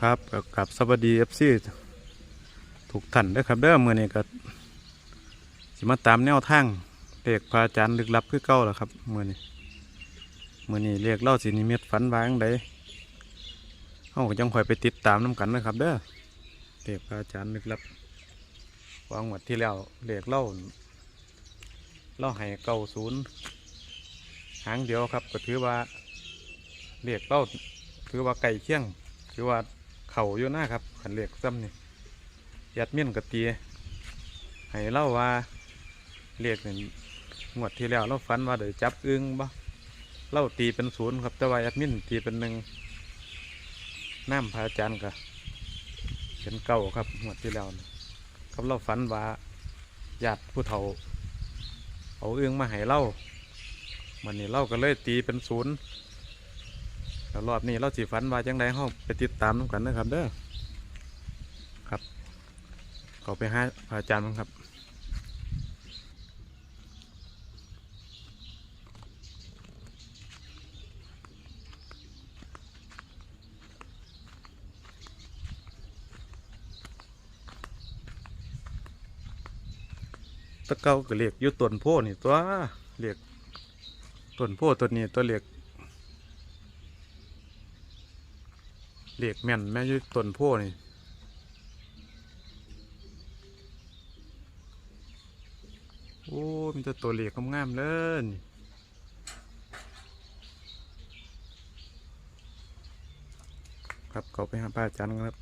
ครับกับกับสวัสดีเอฟซีถูกท่านเด้ครับเด้อมื่อนี้ก็สิมาตามแนวทางเรียกพระอาจารย์ลึกลับคือเก่าแล้วครับมื่อนี้มื่อนี้เรียกเล่าสินิมิตฝันวางใดเฮาก็ยังคอยไปติดตามน้กันนะครับ เด้อเรียกพระอาจารย์ลึกลับวางหมดที่แล้วเรียกเล่าเล่าให้เก้าศูนย์หางเดียวครับ ก็ถือว่าเรียกเล่าถือว่าไก่เคียงคือว่า เข่าอยู่หน้าครับขันเหล็กซ้ำนี่ยัดเมี่ยนกระตีให้เล่าว่าเรียกนี่งวดที่แล้วเราฝันว่าเดี๋ยวจับอึ้งบ่เล่าตีเป็นศูนย์ครับแต่ว่ายัดเมี่ยนตีเป็นหนึ่งน้ำพระอาจารย์ก็เป็นเก่าครับงวดที่แล้วครับเราฝันว่าญาติผู้เฒ่า เอาอึ้งมาให้เล่ามันนี่เล่าก็เลยตีเป็นศูนย์ แล้วรอบนี้เราสิฝันว่าจังไดเฮาไปติดตามนำกันนะครับเด้อครับเขาไปหาพระอาจารย์ครับตะเกาก็เรียกยู่ต้นโพนี่ตัวเรียกต้นโพต้นนี้ตัวเรียก เหล็กแม่นแม่ยุต้นโพนี่โอ้มีแต่ตัวเหล็กงามๆเลยครับเขาไปหาป้าจันครับ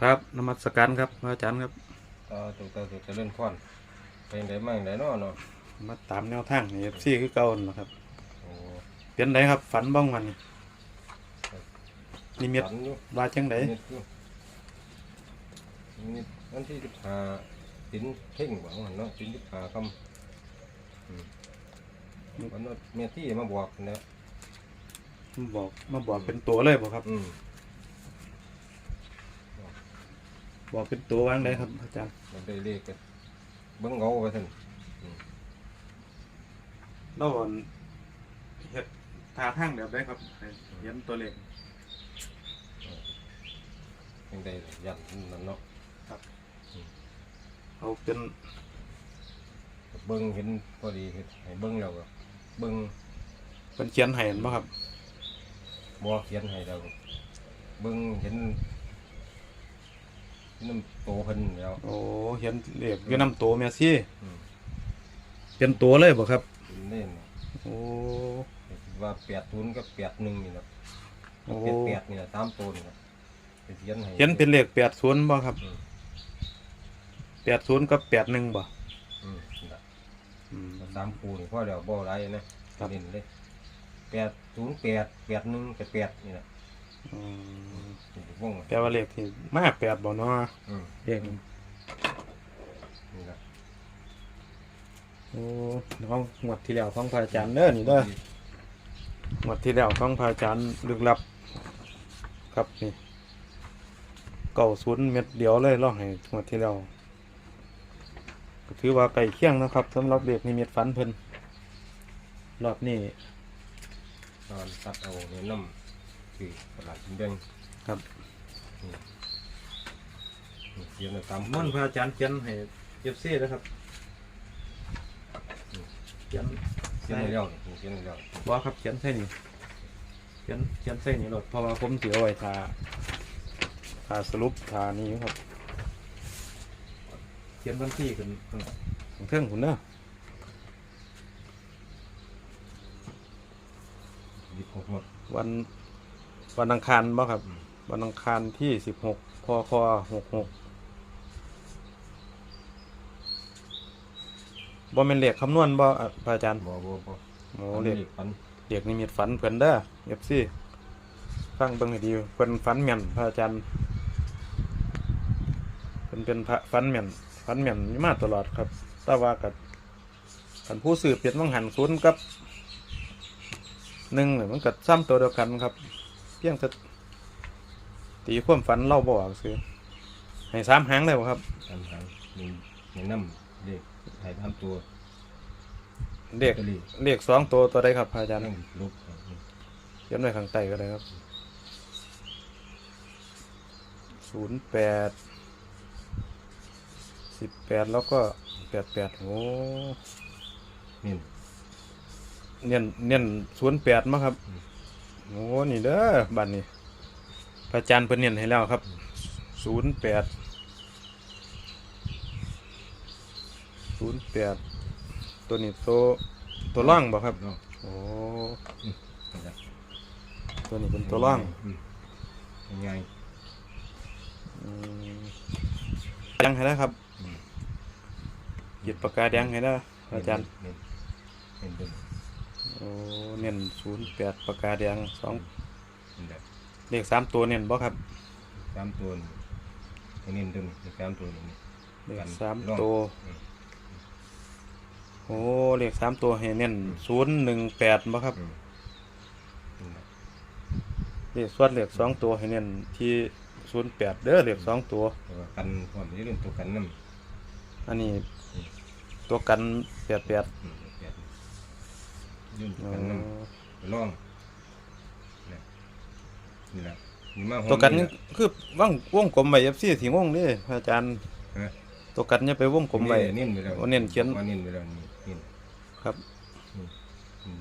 ครับนมัสการครับพระอาจารย์ครับต่อตัวตัวตัวจะเล่นควันเป็นไงมั่งไหนเนาะเนาะมาตามแนวทางนี่เอฟซีคือเก่านั่นล่ะครับโอ้เป็นไดครับ ฝันบ้างวันนี้นิมิตฝันอยู่ว่าจังไดนิดอยู่นี่วันที่สิบห้าสินเพ่งหวังวันเนาะสินสิบห้าคำอืมวันนั้นเมียที่มาบอกเนี่ย มาบอกมาบอกเป็นตัวเลยบอกครับ อืม บอกเป็นตัววางไดครับอาจารย์มันได้เลขกันเบิ้งเงาไปท่านเราอ่อนเฮ็ดทาทางแบบไดครับให้เขียนตัวเลขยังได้ยันนั่นเนาะเอาเป็นเบิ้งเห็นพอดีเห็นให้เบิ้งแล้วก็เบิ้งเป็นเขียนให้บ่ครับบอเขียนให้แล้วก็เบิ้งเห็นเห็ นน้ำโตเพิ่นแล้ว โอ้เขียนเลขอยู่นํตัวแม่ซี่อืม เป็นตัวเลยบ่ครับเล่นโอ้ว่าแปดศูนย์กับแปดหนึ่งนี่นะโอ้แปดแปดนี่นะตามตัวนี่นะเป็นเขียนให้เขียนเป็นเลข80บ่ครับอืม80กับ81บ่อืมนี่ล่ะอืม สามคูนี่พ่อเดี๋ยวบ่ไรนะครับ เล่นเลยแปดศูนย์แปดแปดหนึ่งแปดแปดนี่นะ อืมนี่ว่องแปลว่าเลขที่มาแปดบ่เนาะอืมเลขนี่ละโอ้ของงวดที่แล้วของพระอาจารย์เด้อนี่เด้องวดที่แล้วของพระอาจารย์ลึกลับ ครับนี่เก่าศูนย์เม็ดเดียวเลยล่องให้งวดที่แล้วก็ถือว่าไก่เคียงนะครับสำหรับเด็กนิมิตฝันเพิ่นรอบนี้ ตอนตัดเอาเนื้อน้ำ คือตลาดกินแดงครับนี่เขียนเอาตามม่อนพระอาจารย์เขียนให้เอฟซีนะครับเขียนเขียนให้แล้วนี่เขียนให้แล้วว่าครับเขียนใส่นี่เขียนเขียนใส่นี่รถเพราะว่าผมเสียไว้ทาทาสรุปทานี้อยู่ครับเขียนวันที่กันของเครื่องคุณเนอะดิบหกหมดวัน วันอังคารบ่ครับ วันอังคารที่สิบหกพคหกหกบ่แม่นเลขคำนวณบ่อะพระอาจารย์บ่บ่บ่โอ้อันเลนี้ขฝันเลขนิมิตฝันเพิ่นเด้อเอฟซีฟังเบิ่งให้ดีเพิ่นฝันแม่นพระอาจารย์เพิ่นเป็นพระฝันแม่นฝันแม่นมาตลอดครับ แต่ว่ากับคันผู้สืบเปลี่ยนมังหันศูนย์กับหนึ่งเนี่ยมันก็ซ้ำตัวเดียวกันครับเพียงแต่ตีความฝันเล่าบออกซื้อให้สามหางเลยบ่ครับทำทางมีมีน้ำเด็กถ่ายทำตัวเด็กตะลีเลขสองตัวตัวใดครับพระอาจารย์นั่งลุกเขียนไว้ข้างใต้ก็ได้ครับศูนย์แปดสิบแปดแล้วก็แปดแปดโอ้นี่เนียนเนียนศูนย์แปดมั้งครับอืม โอ้นี่เด้อบัตรนี่พระอาจารย์เพิ่นเนียนให้แล้วครับศูนย์แปดศูนย์แปดตัวนี้ตัวตัวล่างบ่ครับลองโอ้นี่แหละตัวนี้เป็นตัวล่างอืมยังไงอืมยังให้ได้ครับอืมหยิบปากกาแดงให้ได้อาจารย์เน้นเน้นเน้น โอ้เน้นศูนย์แปดปากกาแดงสองนี่แหละเลขสามตัวเน้นบ่ครับสามตัวนี่ให้เน้นตัวนี้สามตัวนี่ เลขกันสามร่องตัวอืม โอ้เลขสามตัวให้เน้นศูนย์หนึ่งแปดบ่ครับ อืมนี่แหละเลขส่วนเลขสองตัวให้เน้นที่ศูนย์แปดเด้อเลขสองตัว แต่ว่ากันความที่เรื่องตัวกันน้ำอันนี้ ตัวกันแปดแปด อืม แปดเรื่องตัวอ๋อกันน้ำไปล่องเนี่ยนี่แหละนี่มาหอมตัวกันนี่แหละคือว่างวงกลมไว้เอฟซีสีงงนี่พระอาจารย์ฮะตัวกันเนี่ยไปวงกลมไว้เน้นไปแล้วโอ้เน้นเขียนว่าเน้นไปแล้วนี่เน้นครับ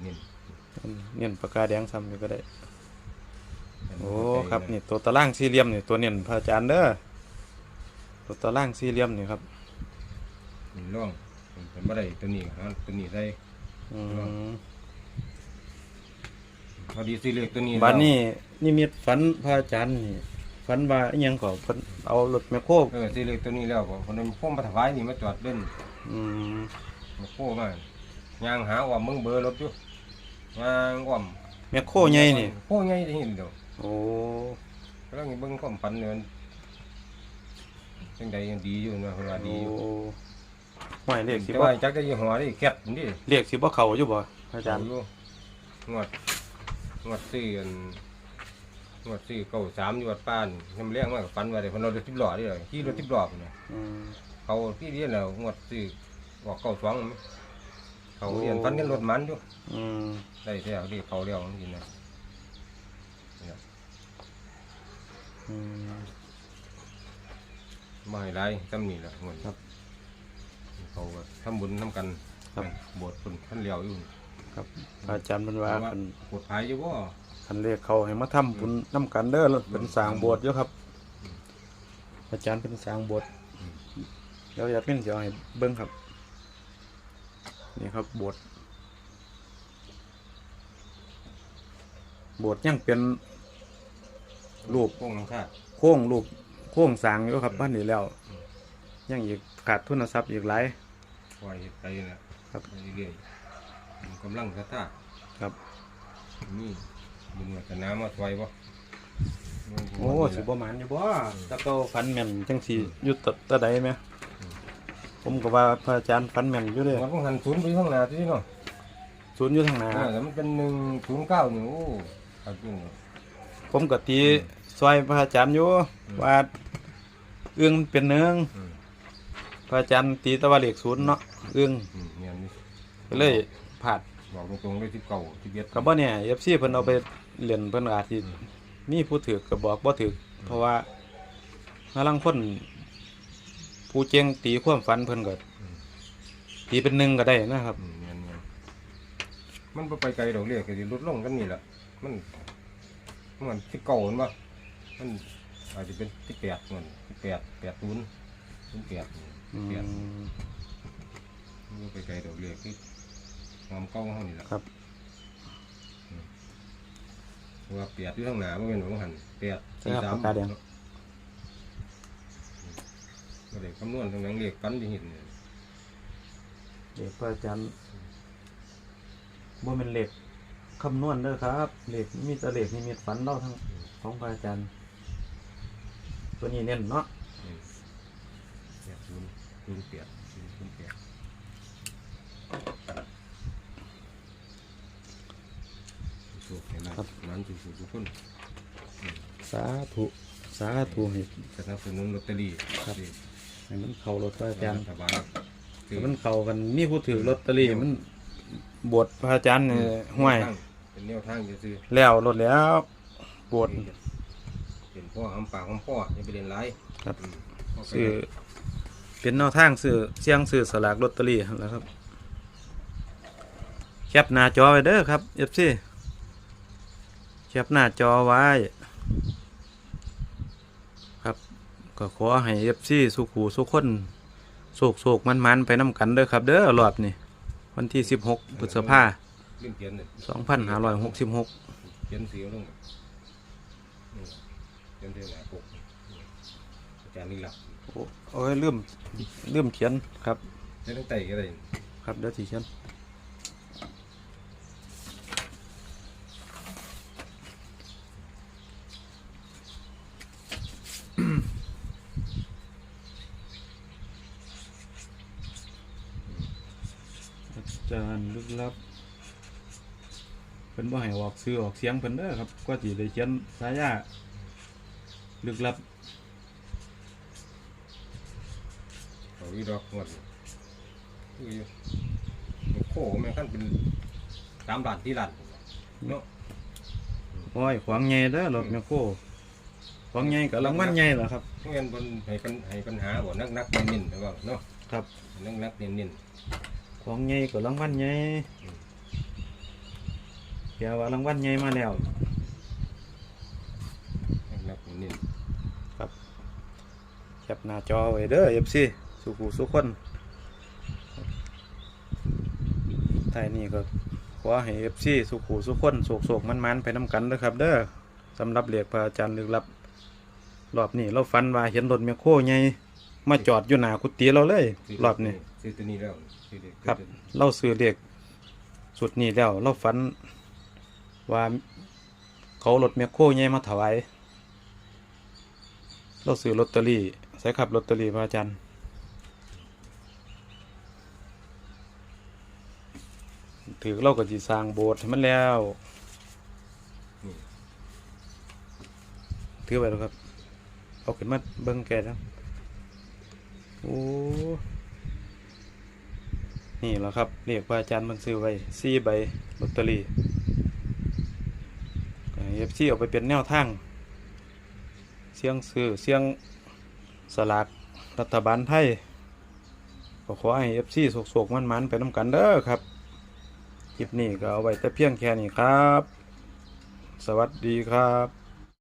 เน้นเน้นปากกาแดงซ้ำนี่ก็ได้เน้นโอ้ครับนี่ตัวตารางสี่เหลี่ยมนี่ตัวเน้นพระอาจารย์เด้อตัวตารางสี่เหลี่ยมนี่ครับนี่ล่องเป็นบ่ได้ตัวนี้ฮะตัวนี้ได้อืม พอดีซื้อเลขตัวนี้บัดแล้วนี้นิมิตฝันพระอาจารย์นี่ฝันว่าอิหยังก็เพิ่นเอารถแมคโครเออซื้อเลขตัวนี้แล้วก็คนนั้นพ่อมาถวายนี่มาจอดเล่นอืมมาโค้มาย่างหาว่ามึงเบอร์รถอยู่ย่างว่าแมคโครใหญ่นี่โค้ใหญ่ที่เห็นเดียวโอ้กำลังเบิ่งความฝันเนี่ยมันจังใดยังดีอยู่นะเพิ่นว่าดีอยู่โอ้หมายเลขสิแต่บ่ว่าจักได้ยี่ห้อนี่แคบนี่เลขสิบ่เข้าอยู่บ่พระอาจารย์ อยู่งวด งวดซื้ออันงวดซื้อเก้าสามอยู่วัดป้านยำเลี้ยงมากฝันว่าได้เพิ่นเอารถทิพย์ล้อนี่เลยขี่รถทิพย์ล้อพุ่นน่ะอืมเขาที่เรียนแล้วงวดซื้อออกเก้าสองมั้ยเขาเรียนโอ้ฟันกันรถมันอยู่อืมได้แท้ที่เขาเรียกจริงๆนะอืมมาให้ไรจำนี่แหละงวดครับเขาก็ทำบุญทำกันครับบวชคนท่านเลี้ยวอยู่ ครับพระอาจารย์เพิ่นว่าว่าคันปวดภายอยู่บ่คันเลขเขาให้มาทำบุญนํกันเด้อแล้วเป็นสร้างโบสถ์อยู่ครับ อาจารย์เป็นสร้างโบสถ์เดี๋ยวอยากเป็นสิเอาให้เบิ่งครับ นี่ครับโบสถ์โบสถ์ยังเป็นรูปโค้งน้ำชาติโค้งรูปโค้งสร้างอยู่ครับบ้านนี้แล้วยังอีกขาดทุนทรัพย์อีกหลายคอยเฮ็ดไปนะครับไปเรื่อยๆมัน กำลังสตาร์ครับ นี่บุญวัฒนามาช่วยบ่โอ้สิบ่หมานอยู่บ่แตะเกาฟันแม่นจังสิอยู่ตะตะใดแม่ผมก็ว่าพระอาจารย์ฟันแม่นอยู่เด้มันต้องหันศูนย์ไปข้างหน้าที่เนาะศูนย์อยู่ทางหน้าอ่าแต่มันเป็นหนึ่งศูนย์เก้านี่โอ้ครับจริงผมก็ตีซอยพระอาจารย์อยู่อืมว่าเอื้องมันเป็นเนืองอืมพระอาจารย์ตีแตะวันเลขศูนย์เนาะเอื้องอืมเนี่ย นี่ก็เลยผาดบอกตรงๆเลยที่เก่าที่เบียดก็บ่เนี่ย FC เพิ่นเอาไปเล่นเพิ่นอาจสิมีผู้ถือก็บอกบ่ถือเพราะว่าหาลังคนผู้เจงตีความฝันเพิ่นก็ตีเป็นหนึ่งก็ได้นะครับอืมเนี่ยเนี่ยมันบ่ไปไกลดอกเรียกก็สิลดลงกันนี่แหละมันมันที่เก่ามันบ่มันอาจจะเป็นที่แปดมันที่แปดแปดศูนย์ศูนย์แปดอืแปดมมันบ่ไปไกลดอกเรียกที่ ความเก่าเฮานี่แหละครับเพราะว่าแปดอยู่ข้างหน้าบ่แม่นของหันแปดใช่สี่ครับสามปากกาแดง ก็ได้คำนวณทางหนังเรียกกันที่เห็นเนี่ยเด็กพระอาจารย์บ่เป็นเหล็กคำนวณเด้อครับเหล็กมีแต่เหล็กนิมิตฝันเล่าทั้งของพระอาจารย์ ตัวนี้เน้นเนาะนี่แปดศูนย์ศูนย์แปดศูนย์ศูนย์แปด สุขเห็นไหมนั้นสุขสุขทุกคนสาธุสาธุให้ สนับสนุนลอตเตอรี่ครับ ที่ให้มันเข้ารถพระอาจารย์รัฐบาลซื้อให้มันเข้ากันมีผู้ถือลอตเตอรี่มันบวชพระอาจารย์นี่ห้วย เป็นแนวทางจะซื้อแล้วรถแล้วบวช เป็นพ่อหำปากของพ่ออย่าไปเรียนไรครับอืมพ่อไปซื้อเป็นแนวทางซื้อเสียงซื้อสลากลอตเตอรี่นั่นแหล้วครับ แคปหน้าจอไว้เด้อครับ FC แคปหน้าจอไว้ ครับ ก็ขอให้ FC สุขหูสุขคนโศกโศกมันมันๆไปน้ำกันเด้อครับ เด้อรอบนี้วันที่16พฤษภาเรื่องเขียนเนี่ย2566เขียนสีลงนี่เขียนเท่าไหร่ปกอาจารย์นี่หลับโอ้โอ้ยลืมลืมเขียนครับเขียนตั้งแต่ก็ได้ ครับเดี๋ยวสิเขียน จารย์ลึกลับเพิ่นบ่ให้ออกซื้อออกเสียงเพิ่นเด้อครับ ก็สิได้เขียนสายาลึกลับเขาวิดอกหมดคืออยู่โค้แม่งขั้นเป็นสามล้านที่ล้านเนาะโอ้ยขวางใหญ่เด้อรถแมคโครขวางใหญ่กับรางวัลใหญ่ล่ะครับเงินบนให้ปัญให้ปัญหาบ่นักนักๆเน้นๆนะว่าเนาะครับนักนักๆเน้น ของใหญ่กับรางวัลใหญ่เดี๋ยวว่ารางวัลใหญ่มาแล้วๆนักนักๆเน้นแคปหน้าจอไว้เด้อ FC สุขุสุขคนท้ายนี้ก็ขอให้ FC สุขุสุขคนโศกโศกมันมันๆไปน้ำกันเด้อครับ เด้อสำหรับเหลียกพระอาจารย์ลึกลับ รอบนี้เราฟันว่าเห็นรถแมคโครใหญ่มาจอดอยู่หน้ากุฏิเราเลย รอบนี้ ซื้อตัวนี้แล้วซื้อเด็กครับเราซื้อเด็กสุดนี้แล้ว เราฝันว่าเขารถแมคโครใหญ่มาถวาย เราซื้อลอตเตอรี่ใส่ขับลอตเตอรี่พระอาจารย์ถือเราก็จีสร้างโบสถ์ให้มันแล้ว ถือไว้แล้วครับ เอาขึ้นมาเบิ้งแกแล้วโอ้ นี่แหละครับเรียกว่าอาจารย์มันซื้อไว้สี่ใบลอตเตอรี่เอฟซีเอาไปเป็นแนวทางเสียงซื้อเสียงสลากรัฐบาลไทยก็ขอให้เอฟซีโศกๆมันๆไปน้ำกันเด้อครับคลิปนี้ก็เอาไว้แต่เพียงแค่นี้ครับ สวัสดีครับ